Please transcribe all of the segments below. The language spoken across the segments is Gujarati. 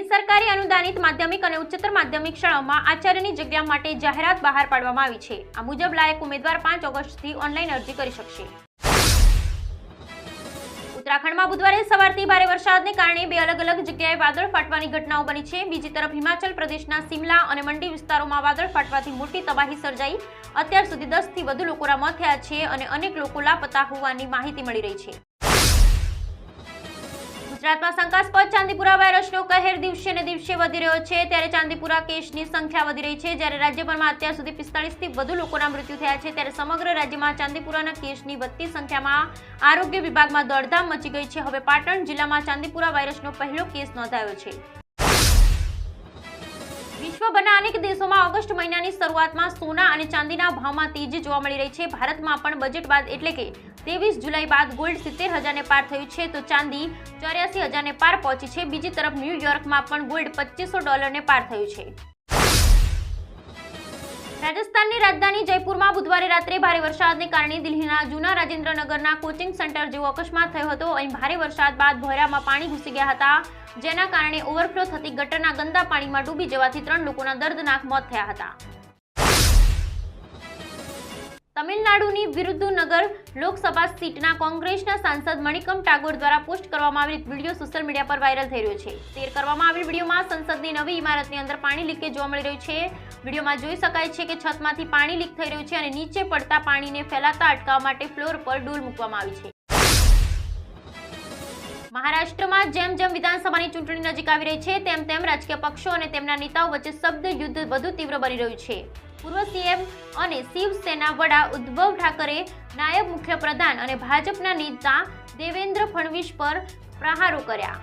બિનસરકારી અનુદાનિત માધ્યમિક અને ઉચ્ચતર માધ્યમિક શાળાઓમાં આચાર્યની જગ્યા માટે જાહેરાત બહાર પાડવામાં આવી છે. આ મુજબ લાયક ઉમેદવાર પાંચ ઓગસ્ટથી ઓનલાઈન અરજી કરી શકશે. ઉત્તરાખંડમાં બુધવારે સવારથી ભારે વરસાદને કારણે બે અલગ અલગ જગ્યાએ વાદળ ફાટવાની ઘટનાઓ બની છે. બીજી તરફ હિમાચલ પ્રદેશના સિમલા અને મંડી વિસ્તારોમાં વાદળ ફાટવાથી મોટી તબાહી સર્જાઈ. અત્યાર સુધી દસથી વધુ લોકોના મોત થયા છે અને અનેક લોકો લાપતા હોવાની માહિતી મળી રહી છે. ગુજરાતમાં શંકાસ્પદ ચાંદીપુરા વાયરસનો કહેર દિવસે ને દિવસે વધી રહ્યો છે. ત્યારે ચાંદીપુરા કેસની સંખ્યા વધી રહી છે. જ્યારે રાજ્યભરમાં અત્યાર સુધી પિસ્તાળીસથી વધુ લોકોના મૃત્યુ થયા છે, ત્યારે સમગ્ર રાજ્યમાં ચાંદીપુરાના કેસની વધતી સંખ્યામાં આરોગ્ય વિભાગમાં દોડધામ મચી ગઈ છે. હવે પાટણ જિલ્લામાં ચાંદીપુરા વાયરસનો પહેલો કેસ નોંધાયો છે. વિશ્વભરના અનેક દેશોમાં ઓગસ્ટ મહિનાની શરૂઆતમાં સોના અને ચાંદીના ભાવમાં તેજી જોવા મળી રહી છે. ભારતમાં પણ બજેટ બાદ એટલે કે ત્રેવીસ જુલાઈ બાદ ગોલ્ડ સિત્તેર હજારને પાર થયું છે તો ચાંદી ચોર્યાસી હજારને પાર પહોંચી છે. બીજી તરફ ન્યૂયોર્કમાં પણ ગોલ્ડ પચીસો ડોલરને પાર થયું છે. રાજસ્થાનની રાજધાની જયપુરમાં બુધવારે રાત્રે ભારે વરસાદને કારણે દિલ્હીના જૂના રાજેન્દ્રનગરના કોચિંગ સેન્ટર જેવો અકસ્માત થયો હતો. અહીં ભારે વરસાદ બાદ ભોયરામાં પાણી ઘૂસી ગયા હતા, જેના કારણે ઓવરફ્લો થતી ગટરના ગંદા પાણીમાં ડૂબી જવાથી ત્રણ લોકોના દર્દનાક મોત થયા હતા. તમિલનાડુની વિરુદ્ધનગર લોકસભા સીટના કોંગ્રેસના સાંસદ મણિકમ ટાગોર દ્વારા પોસ્ટ કરવામાં આવેલ વીડિયો સોશિયલ મીડિયા પર વાયરલ થઈ રહ્યો છે. શેર કરવામાં આવેલ વિડીયોમાં સંસદની નવી ઇમારતની અંદર પાણી લીકેજ જોવા મળી રહ્યું છે. વિડીયોમાં જોઈ શકાય છે કે છતમાંથી પાણી લીક થઈ રહ્યું છે અને નીચે પડતા પાણીને ફેલાતા અટકાવવા માટે ફ્લોર પર ડોલ મૂકવામાં આવી છે. મહારાષ્ટ્રમાં જેમ જેમ વિધાનસભાની ચૂંટણી નજીક આવી રહી છે, તેમ તેમ રાજકીય પક્ષો અને તેમના નેતાઓ વચ્ચે શબ્દ યુદ્ધ વધુ તીવ્ર બની રહ્યું છે. પૂર્વ સીએમ અને શિવસેના વડા ઉદ્ધવ ઠાકરે નાયબ મુખ્યપ્રધાન અને ભાજપના નેતા દેવેન્દ્ર ફડણવીસ પર પ્રહારો કર્યા.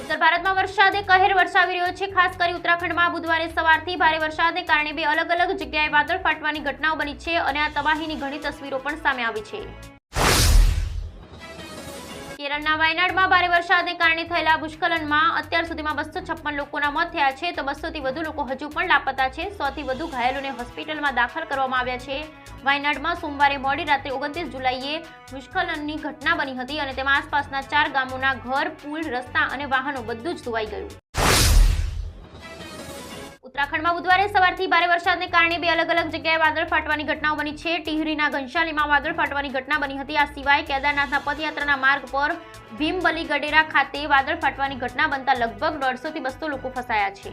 ઉત્તર ભારતમાં વરસાદે કહેર વરસાવી રહ્યો છે. ખાસ કરી ઉત્તરાખંડમાં બુધવારે સવારથી ભારે વરસાદને કારણે બે અલગ અલગ જગ્યાએ વાદળ ફાટવાની ઘટનાઓ બની છે અને આ તબાહીની ઘણી તસવીરો પણ સામે આવી છે. કેરળના વાયનાડમાં ભારે વરસાદને કારણે થયેલા ભૂસ્ખલનમાં અત્યાર સુધીમાં બસો છપ્પન લોકોના મોત થયા છે. તો બસોથી વધુ લોકો હજુ પણ લાપતા છે. સોથી વધુ ઘાયલોને હોસ્પિટલમાં દાખલ કરવામાં આવ્યા છે. વાયનાડમાં સોમવારે મોડી રાત્રે ઓગણત્રીસ જુલાઈએ ભૂસ્ખલનની ઘટના બની હતી અને તેમાં આસપાસના ચાર ગામોના ઘર, પુલ, રસ્તા અને વાહનો બધું જ ધોવાઈ ગયું. ઉત્તરાખંડમાં બુધવારે સવારથી ભારે વરસાદને કારણે બે અલગ અલગ જગ્યાએ વાદળ ફાટવાની ઘટનાઓ બની છે. ટિહરીના ઘનશાલીમાં વાદળ ફાટવાની ઘટના બની હતી. આ સિવાય કેદારનાથના પદયાત્રાના માર્ગ પર ભીમબલી ગડેરા ખાતે વાદળ ફાટવાની ઘટના બનતા લગભગ દોઢસોથી બસો લોકો ફસાયા છે.